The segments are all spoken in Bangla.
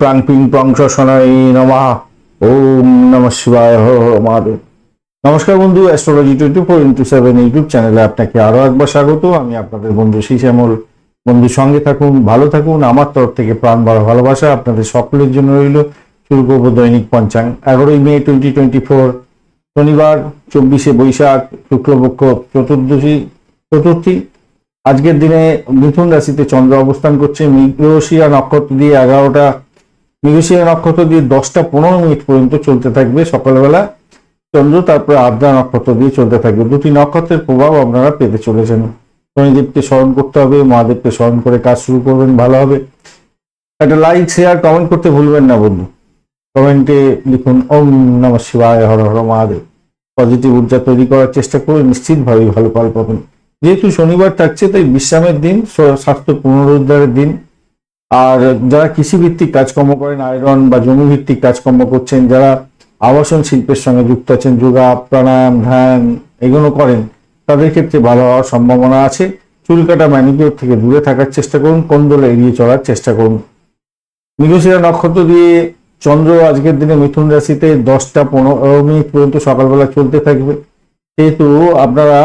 প্রাং পিং প্রং শনাই নমঃ। ওম নম শিবায় হ মহাদেব। নমস্কার বন্ধু astrology twenty four into seven YouTube চ্যানেলে আপনাকে আরও একবার স্বাগত। আমি আপনাদের বন্ধু শ্যামল। বন্ধু সঙ্গে থাকুন, ভালো থাকুন। আমার তরফ থেকে প্রাণ ভরা ভালোবাসা আপনাদের সকলের জন্য রইল। শুরু করব দৈনিক পঞ্চাং এগারোই মে টোয়েন্টি টোয়েন্টি ফোর শনিবার, চব্বিশে বৈশাখ, শুক্লপক্ষ, চতুর্দশী, চতুর্থী। আজকের দিনে মিথুন রাশিতে চন্দ্র অবস্থান করছে। মৃগশিরা নক্ষত্র দিয়ে এগারোটা মৃগশিরা নক্ষত্র দিয়ে দশটা পনেরো মিনিট পর্যন্ত চলতে থাকবে সকালবেলা। চন্দ্র তারপরে আদ্রা নক্ষত্র দিয়ে চলতে থাকবে। দুটি নক্ষত্রের প্রভাব আপনারা পেতে চলেছেন। শনিদেবকে স্মরণ করতে হবে, মহাদেবকে স্মরণ করে কাজ শুরু করবেন, ভালো হবে। একটা লাইক, শেয়ার, কমেন্ট করতে ভুলবেন না বন্ধু। কমেন্টে লিখুন, ওম নম শিবায়, হর হর মহাদেব। পজিটিভ ঊর্জা তৈরি করার চেষ্টা করে নিশ্চিতভাবেই ভালো ফল পাবেন। যেহেতু শনিবার থাকছে, তাই বিশ্রামের দিন, স্বাস্থ্য পুনরুদ্ধারের দিন আর যারা কৃষিভিত্তিক কাজকর্ম করেন, আয়রন বা জমি ভিত্তিক কাজকর্ম করছেন, যারা আবাসন শিল্পের সঙ্গে যুক্ত আছেন, যোগা, প্রাণায়াম, ধ্যান এগুলো করেন, তাদের ক্ষেত্রে ভালো হওয়ার সম্ভাবনা আছে। চুল কাটা ম্যানিকিওর থেকে দূরে থাকার চেষ্টা করুন কোন্দল এড়িয়ে চলার চেষ্টা করুন। মৃগশিরা নক্ষত্র দিয়ে চন্দ্র আজকের দিনে মিথুন রাশিতে দশটা পনেরো মিনিট পর্যন্ত সকালবেলা চলতে থাকবে। সেহেতু আপনারা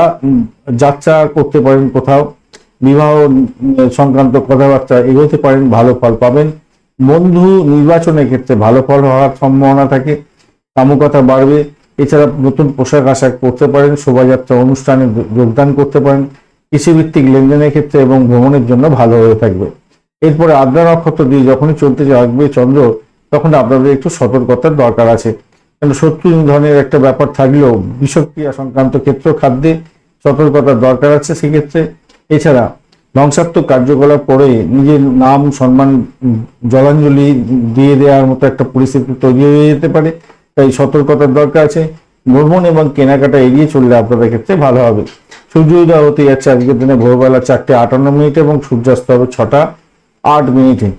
যাত্রা করতে পারেন কোথাও। বিবাহ সংক্রান্ত কথাবার্তা এগোতে পারেন, ভালো ফল পাবেন। বন্ধু নির্বাচনের ক্ষেত্রে ভালো ফল হওয়ার সম্ভাবনা থাকে কামুকতা বাড়বে। এছাড়া নতুন পোশাক আশাক করতে পারেন, শোভাযাত্রা অনুষ্ঠানে যোগদান করতে পারেন। কৃষিভিত্তিক লেনদেনের ক্ষেত্রে এবং ভ্রমণের জন্য ভালো হয়ে থাকবে। এরপরে আদ্রা নক্ষত্র দিয়ে যখনই চলতে যাবে চন্দ্র, তখন আপনাদের একটু সতর্কতার দরকার আছে। কেন শত্রু ধরনের একটা ব্যাপার থাকলেও বিষক্রিয়া সংক্রান্ত ক্ষেত্র, খাদ্যে সতর্কতার দরকার আছে। সেক্ষেত্রে এছাড়া ধ্বংসাত্মক কার্যকলাপ করে নিজের নাম, সম্মান জলাঞ্জলি দিয়ে দেওয়ার মতো একটা পরিস্থিতি তৈরি হয়ে যেতে পারে। তাই সতর্কতার দরকার আছে। ভ্রমণ এবং কেনাকাটা এড়িয়ে চললে আপনাদের ক্ষেত্রে ভালো হবে। সূর্যোদয় হতে যাচ্ছে আজকের দিনে ভোরবেলা চারটে আটান্ন মিনিটে এবং সূর্যাস্ত হবে ছটা আট মিনিটে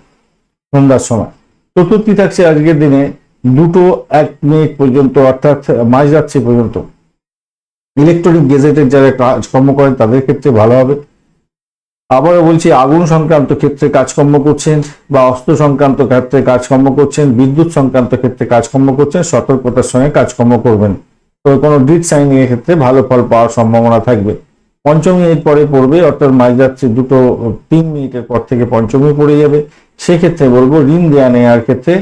সন্ধ্যার সময়। চতুর্থী থাকছে আজকের দিনে দুটো এক মিনিট পর্যন্ত, অর্থাৎ মাঝরাত্রি পর্যন্ত। ইলেকট্রনিক গেজেটের যারা কাজকর্ম করেন তাদের ক্ষেত্রে ভালো হবে। আবারও বলছি, আগুন সংক্রান্ত ক্ষেত্রে কাজকর্ম করছেন বা অস্ত্র সংক্রান্ত ক্ষেত্রে কাজকর্ম করছেন, বিদ্যুৎ সংক্রান্ত ক্ষেত্রে কাজকর্ম করছেন, সতর্কতার সঙ্গে কাজকর্ম করবেন। তো কোনো ডিট সাইনিং এর ক্ষেত্রে ভালো ফল পাওয়ার সম্ভাবনা থাকবে। পঞ্চমী এর পরে পড়বে, অর্থাৎ মাঝরাত্রি দুটো, তিন মিনিটের পর থেকে পঞ্চমী পড়ে যাবে। সেক্ষেত্রে বলব, ঋণ দেওয়া নেওয়ার ক্ষেত্রে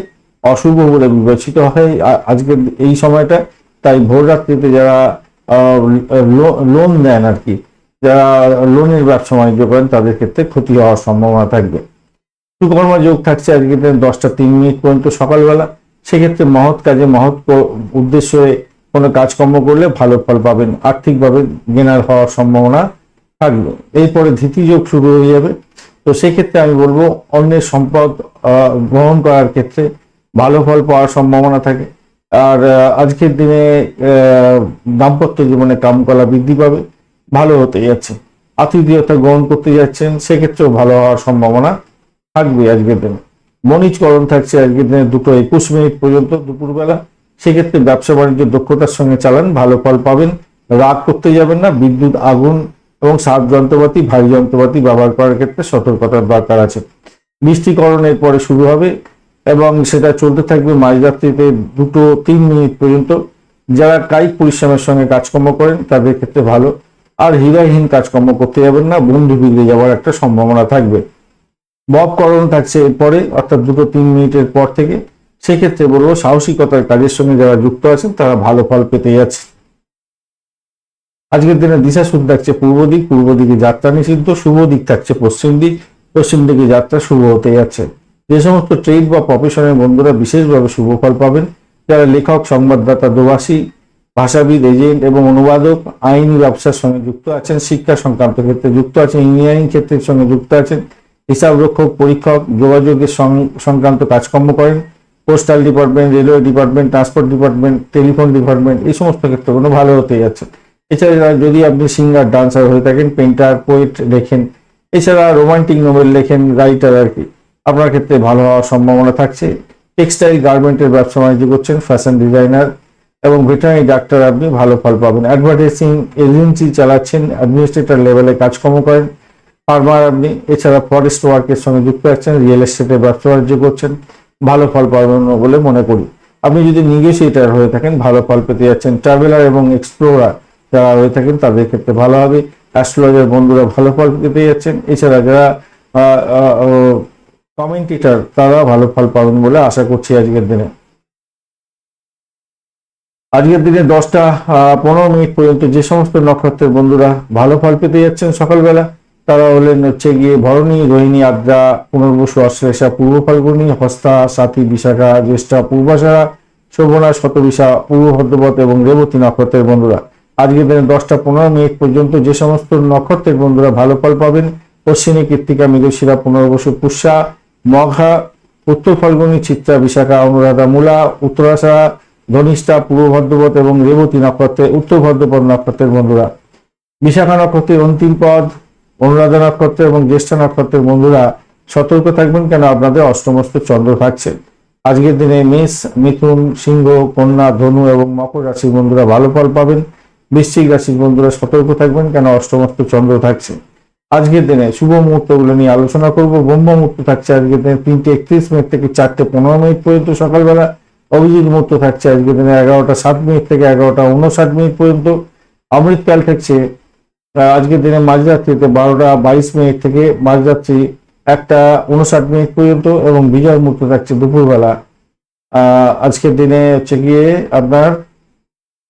অশুভ বলে বিবেচিত হয় আজকের এই সময়টা তাই ভোর রাত্রিতে যারা লোন দেন আর কি যারা লোনের ব্যবসা বাণিজ্য করেন, তাদের ক্ষেত্রে ক্ষতি হওয়ার সম্ভাবনা থাকবে। সুকর্মা যোগ থাকছে আজকে দশটা তিন মিনিট পর্যন্ত সকালবেলা। সেক্ষেত্রে মহৎ কাজে মহৎ উদ্দেশ্যে কোনো কাজকর্ম করলে ভালো ফল পাবেন। আর্থিকভাবে গেনার হওয়ার সম্ভাবনা থাকবে। এরপরে ধীতি যোগ শুরু হয়ে যাবে। তো সেক্ষেত্রে আমি বলব, অন্যের সম্পদ গ্রহণ করার ক্ষেত্রে ভালো ফল পাওয়ার সম্ভাবনা থাকে। আর আজকের দিনে দাম্পত্য জীবনে কামকলা বৃদ্ধি পাবে। ভালো হতে যাচ্ছে। আতিথেয়তা গ্রহণ করতে যাচ্ছেন, সেক্ষেত্রেও ভালো হওয়ার সম্ভাবনা থাকবে আজকের দিনে। বণিজকরণ থাকছে আজকের দিনে দুটো একুশ মিনিট পর্যন্ত দুপুরবেলা। সেক্ষেত্রে ব্যবসা বাণিজ্য দক্ষতার সঙ্গে চালান, ভালো ফল পাবেন। রাগ করতে যাবেন না, বিদ্যুৎ, আগুন এবং সাপ যন্ত্রপাতি, ভারী যন্ত্রপাতি ব্যবহার করার ক্ষেত্রে সতর্কতার দরকার আছে। বৃষ্টিকরণের পরে শুরু হবে এবং সেটা চলতে থাকবে মাঝরাত্রিতে দুটো তিন মিনিট পর্যন্ত। যারা কায়িক পরিশ্রমের সঙ্গে কাজকর্ম করেন, তাদের ক্ষেত্রে ভালো। আর হীরাহীন কাজকর্ম করতে যাবেন না, বন্ধু বিগড়ে যাওয়ার একটা সম্ভাবনা থাকবে। ববকরণ থাকছে এরপরে, অর্থাৎ দুটো তিন মিনিটের পর থেকে। সেক্ষেত্রে বলব, সাহসিকতার কাজের সঙ্গে যারা যুক্ত আছেন, তারা ভালো ফল পেতে যাচ্ছে। আজকের দিনে দিশা শুদ্ধ থাকছে পূর্ব দিক, পূর্ব দিকে যাত্রা নিষিদ্ধ, শুভ দিক থাকছে পশ্চিম দিক। পশ্চিম দিকে যাত্রা শুভ হতে যাচ্ছে। যে সমস্ত ট্রেড বা প্রফেশনের বন্ধুরা বিশেষভাবে শুভ ফল পাবেন। যারা লেখক, সংবাদদাতা দোভাষী ভাষাবিদ, এজেন্ট এবং অনুবাদক আইনি ব্যবসার সঙ্গে যুক্ত আছেন, শিক্ষা সংক্রান্ত ক্ষেত্রে যুক্ত আছেন ইঞ্জিনিয়ারিং ক্ষেত্রের সঙ্গে যুক্ত আছেন, হিসাব রক্ষক, পরীক্ষক, যোগাযোগের সংক্রান্ত কাজকর্ম করেন postal department railway department transport department telephone department এই সমস্ত ক্ষেত্রগুলো ভালো হতে যাচ্ছে। এছাড়া যদি আপনি সিঙ্গার ডান্সার হয়ে থাকেন পেন্টার পোয়েট লেখেন, এছাড়া রোমান্টিক নোভেল লেখেন রাইটার আর কি, আপনার ক্ষেত্রে ভালো হওয়ার সম্ভাবনা থাকছে। টেক্সটাইল গার্মেন্টের ব্যবসা বাণিজ্য করছেন ফ্যাশন ডিজাইনার এবং ভেটেরিনারি ডাক্তার আপনি ভালো ফল পাবেন। অ্যাডভার্টাইজিং এজেন্সি চালাচ্ছেন অ্যাডমিনিস্ট্রেটর লেভেলে কাজকর্ম করেন। ফার্মার আপনি, এছাড়া ফরেস্ট ওয়ার্কের সঙ্গে যুক্ত আছেন রিয়েল এস্টেটের ব্যবসা বাণিজ্য করছেন, ভালো ফল পাবেন বলে মনে করি। আপনি যদি নিগেশিয়েটার হয়ে থাকেন, ভালো ফল পেতে যাচ্ছেন। ট্রাভেলার এবং এক্সপ্লোরার যারা হয়ে থাকেন, তাদের ক্ষেত্রে ভালো হবে। অ্যাস্ট্রোলজার বন্ধুরা ভালো ফল পেতে যাচ্ছেন। এছাড়া যারা কমেন্টেটর তারা ভালো ফল পাবেন বলে আশা করছি আজকের দিনে। আজকের দিনে দশটা পনেরো মিনিট পর্যন্ত যে সমস্ত নক্ষত্রের বন্ধুরা ভালো ফল পেতে যাচ্ছেন সকালবেলা, তারা হলেন হচ্ছে গিয়ে ভরণী রোহিণী আদ্রা, পুনর্বসু, অশ্লেষা, পূর্ব ফাল্গুনী, হস্তা, সাথী, বিশাখা, জ্যেষ্ঠা, পূর্বাশারা, শোভনা, শতবিশা, পূর্ব ভদ্রপথ এবং রেবতী নক্ষত্রের বন্ধুরা। আজকের দিনে দশটা, পনেরো মিনিট পর্যন্ত যে সমস্ত নক্ষত্রের বন্ধুরা ভালো ফল পাবেন, পশ্চিমী কৃত্তিকা মৃগশিরা, পুনর্বসু, পুষ্যা, মঘা, উত্তর ফাল্গুনী, চিত্রা, বিশাখা, অনুরাধা, মূলা উত্তরাশা ধনিষ্ঠা, পূর্ব ভদ্রপথ এবং রেবতী নক্ষত্রের উত্তর ভদ্রপথ নক্ষত্রের বন্ধুরা। বিশাখা নক্ষত্রের অন্তিম পদ, অনুরাধা নক্ষত্র এবং জ্যেষ্ঠ নক্ষত্রের বন্ধুরা, সতর্ক থাকবেন কেন? আপনাদের অষ্টমস্ত চন্দ্র থাকছে। আজকের দিনে মেষ, মিথুন, সিংহ, কন্যা, ধনু এবং মকর রাশির বন্ধুরা ভালো ফল পাবেন। বৃশ্চিক রাশির বন্ধুরা সতর্ক থাকবেন কেন? অষ্টমস্ত চন্দ্র থাকছে। আজকের দিনে শুভ মুহূর্তগুলো নিয়ে আলোচনা করব। ব্রহ্ম মুহূর্ত থাকছে আজকের দিনে তিনটে একত্রিশ মিনিট থেকে চারটে পনেরো মিনিট পর্যন্ত সকালবেলা। অভিজিৎ মুহূর্ত থাকছে আজকের দিনে এগারোটা সাত মিনিট থেকে এগারোটা উনষাট মিনিট পর্যন্ত। অমৃতকাল থাকছে আজকের দিনে মাঝরাত্রিতে বারোটা বাইশ মিনিট থেকে মাঝরাত্রি একটা উনষাট মিনিট পর্যন্ত এবং বিজয় মুহূর্ত থাকছে দুপুরবেলা। আজকের দিনে হচ্ছে গিয়ে আপনার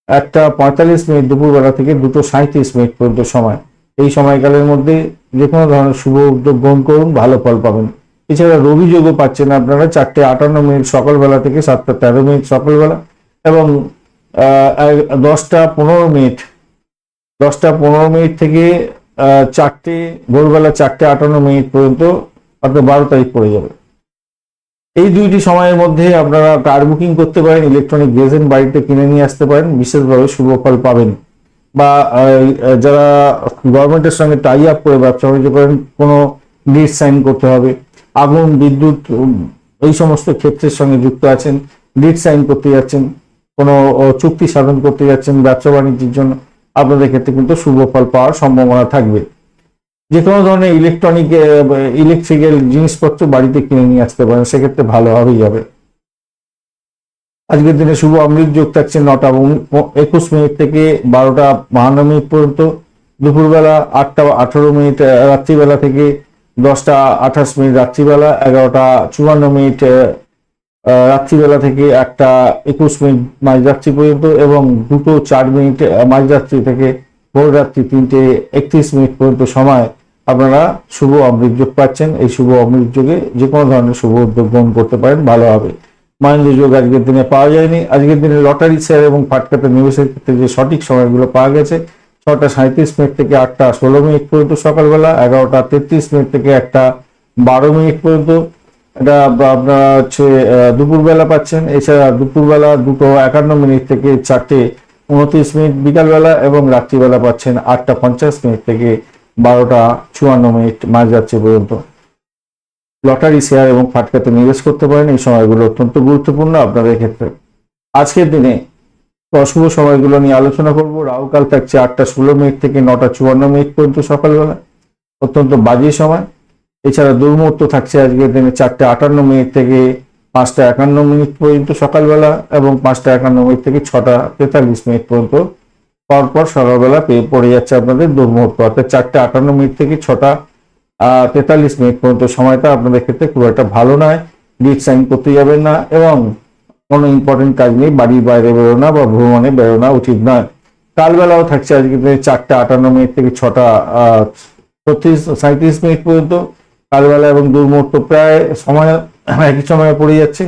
একটা পঁয়তাল্লিশ মিনিট দুপুরবেলা থেকে দুটো সাঁত্রিশ মিনিট পর্যন্ত সময়। এই সময়কালের মধ্যে যে কোনো ধরনের শুভ উদ্যোগ গ্রহণ করুন, ভালো ফল পাবেন। এছাড়া রবি যোগও পাচ্ছেন আপনারা চারটে আটান্ন মিনিট সকালবেলা থেকে সাতটা তেরো মিনিট সকালবেলা এবং দশটা পনেরো মিনিট, দশটা পনেরো মিনিট থেকে চারটে, ভোরবেলা চারটে আটান্ন মিনিট পর্যন্ত অর্থাৎ বারো তারিখ পড়ে যাবে। এই দুইটি সময়ের মধ্যে আপনারা কার বুকিং করতে পারেন, ইলেকট্রনিক গেজেন্ট বাড়িতে কিনে নিয়ে আসতে পারেন, বিশেষভাবে শুভ ফল পাবেন। বা যারা গভর্নমেন্টের সঙ্গে টাই আপ করে ব্যবসা বাণিজ্য করেন, কোনো লিড সাইন করতে হবে। আগুন, বিদ্যুৎ, এই সমস্ত ক্ষেত্রের সঙ্গে যুক্ত আছেন লিড সাইন করতে যাচ্ছেন, কোনো চুক্তি সাধন করতে যাচ্ছেন ব্যবসা বাণিজ্যের জন্য, আপনাদের ক্ষেত্রে কিন্তু শুভ ফল পাওয়ার সম্ভাবনা থাকবে। যে কোনো ধরনের ইলেকট্রনিক ইলেকট্রিক্যাল জিনিসপত্র বাড়িতে কিনে নিয়ে আসতে পারেন, সেক্ষেত্রে ভালো ভালোভাবেই যাবে। আজকের দিনে শুভ অমৃত যোগ থাকছে নটা একুশ মিনিট থেকে বারোটা বাহান্ন মিনিট পর্যন্ত। দুপুরবেলা আটটা আঠারো মিনিট রাত্রিবেলা থেকে দশটা আঠাশ মিনিট রাত্রিবেলা, এগারোটা চুয়ান্ন মিনিট রাত্রিবেলা থেকে একটা একুশ মিনিট মাঝরাত্রি পর্যন্ত এবং দুটো চার মিনিট মাঝরাত্রি থেকে ভোর রাত্রি তিনটে একত্রিশ মিনিট পর্যন্ত সময় আপনারা শুভ অমৃত যোগ পাচ্ছেন। এই শুভ অমৃত যোগে যে কোনো ধরনের শুভ উদ্যোগ গ্রহণ করতে পারেন, ভালো হবে। মহেন্দ্র যোগ আজকের দিনে পাওয়া যায়নি। আজকের দিনে লটারি শেয়ার এবং ফাটকাতে নিবেশের ক্ষেত্রে যে সঠিক সময়গুলো পাওয়া গেছে ছটা সাঁত্রিশ মিনিট থেকে আটটা ষোলো মিনিট পর্যন্ত সকালবেলা, এগারোটা তেত্রিশ মিনিট থেকে একটা বারো মিনিট পর্যন্ত। এটা আপ- আপনারা হচ্ছে দুপুরবেলা পাচ্ছেন। এছাড়া দুপুরবেলা দুটো একান্ন মিনিট থেকে চারটে উনত্রিশ মিনিট, বিকালবেলা এবং রাত্রিবেলা পাচ্ছেন আটটা পঞ্চাশ মিনিট থেকে বারোটা চুয়ান্ন মিনিট মাঝরাত্রি পর্যন্ত। লটারি, শেয়ার এবং ফাটকাতে নিবেশ করতে পারেন। এই সময়গুলো অত্যন্ত গুরুত্বপূর্ণ আপনাদের ক্ষেত্রে। আজকের দিনে অশুভ সময়গুলো নিয়ে আলোচনা করব। রাহুকাল থাকছে আটটা ষোলো মিনিট থেকে নটা চুয়ান্ন মিনিট পর্যন্ত সকালবেলা। অত্যন্ত বাজে সময়। এছাড়া দুর্মুহূর্ত থাকছে আজকের দিনে চারটে আটান্ন মিনিট থেকে পাঁচটা একান্ন মিনিট পর্যন্ত সকালবেলা এবং পাঁচটা একান্ন মিনিট থেকে ছটা তেতাল্লিশ মিনিট পর্যন্ত। পরপর সকালবেলা পেয়ে পড়ে যাচ্ছে আপনাদের দুর্মুহূর্ত। অর্থাৎ চারটে আটান্ন মিনিট থেকে ছটা তেতাল্লিশ মিনিট পর্যন্ত সময়টা আপনাদের ক্ষেত্রে খুব একটা ভালো নয়। লিড সাইন করতে যাবেন না এবং কোনো ইম্পর্টেন্ট কাজ নেই, বাড়ির বাইরে বেরোনা বা ভ্রমণে বেরোনা, উচিত নয়। কালবেলাও থাকছে আজকে চারটা, আটান্ন মিনিট থেকে ছটা ছত্রিশ সাঁত্রিশ মিনিট পর্যন্ত। কালবেলা এবং দুর্মুহূর্ত প্রায় সময়, একই সময়ে পড়ে যাচ্ছে।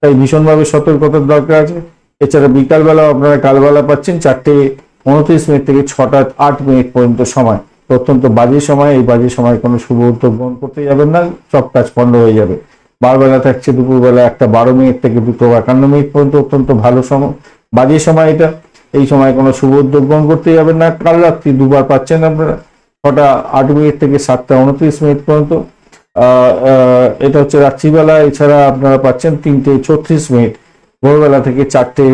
তাই ভীষণভাবে সতর্কতার দরকার আছে। এছাড়া বিকালবেলাও আপনারা কালবেলা পাচ্ছেন চারটে উনত্রিশ মিনিট থেকে ছটা, আট মিনিট পর্যন্ত সময়। অত্যন্ত বাজে সময়, এই বাজে সময় কোনো শুভ উদ্যোগ গ্রহণ করতে যাবেন না, সব কাজ পণ্ড হয়ে যাবে। বারবেলা থাকছে দুপুরবেলা একটা বারো মিনিট থেকে দুটো একান্ন মিনিট পর্যন্ত অত্যন্ত ভালো সময়, বাজে সময় এটা। এই সময় কোনো শুভ উদ্যোগ গ্রহণ করতে যাবেন না। কাল রাত্রি দুবার পাচ্ছেন আপনারা। ছটা আট মিনিট থেকে সাতটা উনত্রিশ মিনিট পর্যন্ত। এটা হচ্ছে রাত্রিবেলা। এছাড়া আপনারা পাচ্ছেন তিনটে ছত্রিশ মিনিট। ভোরবেলা থেকে চারটে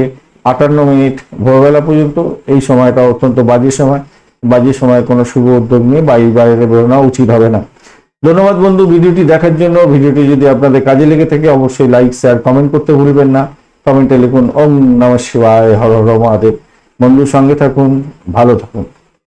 আটান্ন মিনিট ভোরবেলা পর্যন্ত। এই সময়টা অত্যন্ত বাজে সময়। বাজে সময় কোনো শুভ উদ্যোগ নিয়ে বাড়ির বাইরে বেরোনো উচিত হবে না। ধন্যবাদ বন্ধু, ভিডিওটি দেখার জন্য। ভিডিওটি যদি আপনাদের কাজে লেগে থাকে, অবশ্যই লাইক শেয়ার কমেন্ট করতে ভুলবেন না। কমেন্টে লিখুন, ওম নম শিবায় হর হর মহাদেব। বন্ধুর সঙ্গে থাকুন, ভালো থাকুন।